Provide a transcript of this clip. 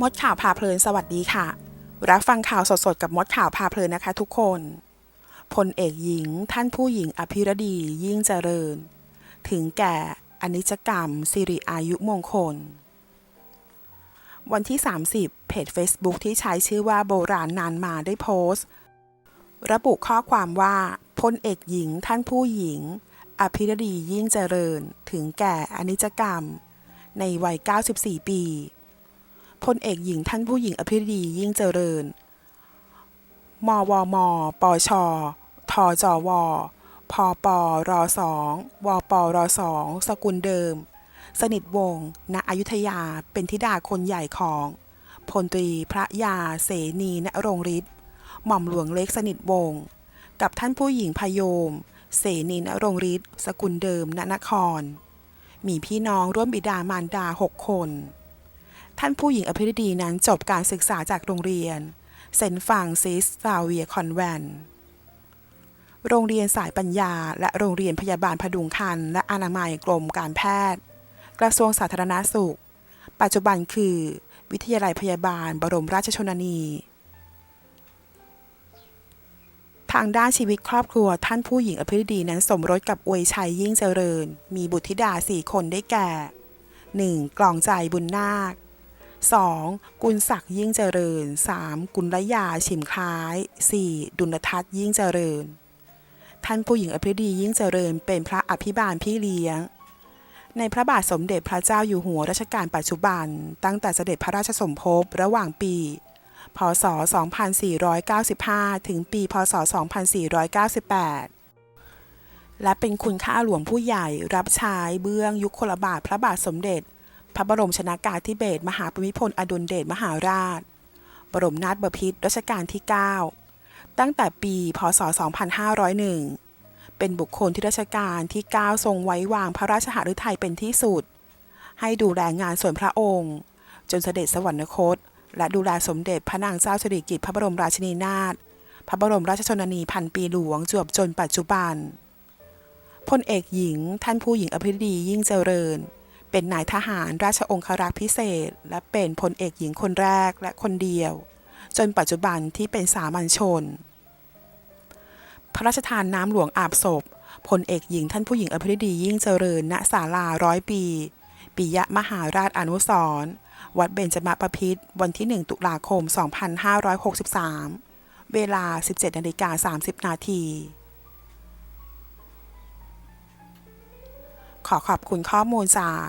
มดข่าวพาเพลินสวัสดีค่ะ รับฟังข่าวสดๆกับมดข่าวพาเพลินนะคะทุกคนพลเอกหญิง ท่านผู้หญิงอภิรดียิ่งเจริญ ถึงแก่อนิจกรรม สิริอายุมงคล วันที่ 30 เพจ Facebook ที่ใช้ชื่อว่าโบราณนานมาได้โพสต์ ระบุข้อความว่าพลเอกหญิง ท่านผู้หญิง อภิรดียิ่งเจริญ ถึงแก่อนิจกรรม ในวัย 94 ปี พลเอกหญิงท่านผู้หญิงอภิรดียิ่งเจริญ มวม ปช ทจว พปรสองวปรสองสกุลเดิม สนิทวงศ์ ณ อยุธยา เป็นธิดาคนใหญ่ของพลตรีพระยาเสนีณรงฤทธิ์ หม่อมหลวงเล็กสนิทวงศ์ กับท่านผู้หญิงพยม เสนีณรงฤทธิ์ สกุลเดิม ณ นคร มีพี่น้องร่วมบิดามารดาหกคน ท่านผู้หญิงอภิรดีนั้นจบการศึกษาจากโรงเรียน เซนฟังซิสซาเวียคอนแวนโรงเรียนสายปัญญา และโรงเรียนพยาบาลพดุงครรภ์และอนามัยกรมการแพทย์ กระทรวงสาธารณาสุข ปัจจุบันคือ วิทยาลัยพยาบาลบรมราชชนนี ทางด้านชีวิตครอบครัวท่านผู้หญิงอภิรดีนั้นสมรสกับอวยชัยยิ่งเจริญ มีบุตรธิดาสี่คนได้แก่ 1. กล่องใจบุญนาค 2. กุลศักดิ์ยิ่งเจริญ 3. กุลยาฉิมคล้าย 4. ดุลทัศน์ยิ่งเจริญ ท่านผู้หญิงอภิรดียิ่งเจริญเป็นพระอภิบาลพี่เลี้ยง ในพระบาทสมเด็จพระเจ้าอยู่หัวรัชกาลปัจจุบัน ตั้งแต่เสด็จพระราชสมภพระหว่างปี พศ 2495 ถึงปี พศ 2498และเป็นคุณค่าหลวงผู้ใหญ่รับใช้เบื้องยุคลบาทพระบาทสมเด็จ พระบรมชนากาธิเบศมหาภูมิพลอดุลเดชมหาราช บรมนาถบพิตรรัชกาลที่ 9 ตั้งแต่ปี พศ 2501 เป็นบุคคลที่รัชกาลที่ 9 ทรงไว้วางพระราชหฤทัยเป็นที่สุด ให้ดูแลงานส่วนพระองค์ จนเสด็จสวรรคต และดูแลสมเด็จพระนางเจ้าสิริกิติ์พระบรมราชินีนาถ พระบรมราชชนนีพันปีหลวงจวบจนปัจจุบันพลเอกหญิง ท่านผู้หญิงอภิรดียิ่งเจริญ เป็นนายทหารราชองครักษ์พิเศษ และเป็นพลเอกหญิงคนแรกและคนเดียว จนปัจจุบันที่เป็นสามัญชน พระราชทานน้ำหลวงอาบศพพลเอกหญิงท่านผู้หญิงอภิรดียิ่งเจริญณศาลาร้อยปีปิยะมหาราชอนุสรวัดเบญจมบพิตรวันที่ 1 ตุลาคม 2563 เวลา 17นาฬิกา30 นาที ขอขอบคุณข้อมูลจาก